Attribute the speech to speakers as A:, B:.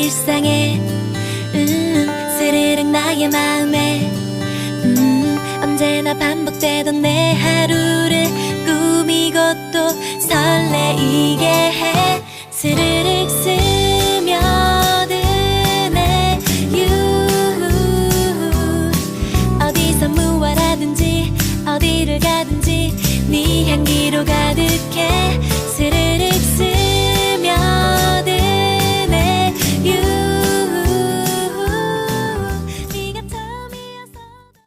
A: 일상에. 음, 스르륵 나의 마음에. 음, 언제나 반복되던 내 하루를 꾸미고 또 설레이게 해. 스르륵 스며드네. 유후. 어디서 무엇하든지 어디를 가든지 네 향기로 가득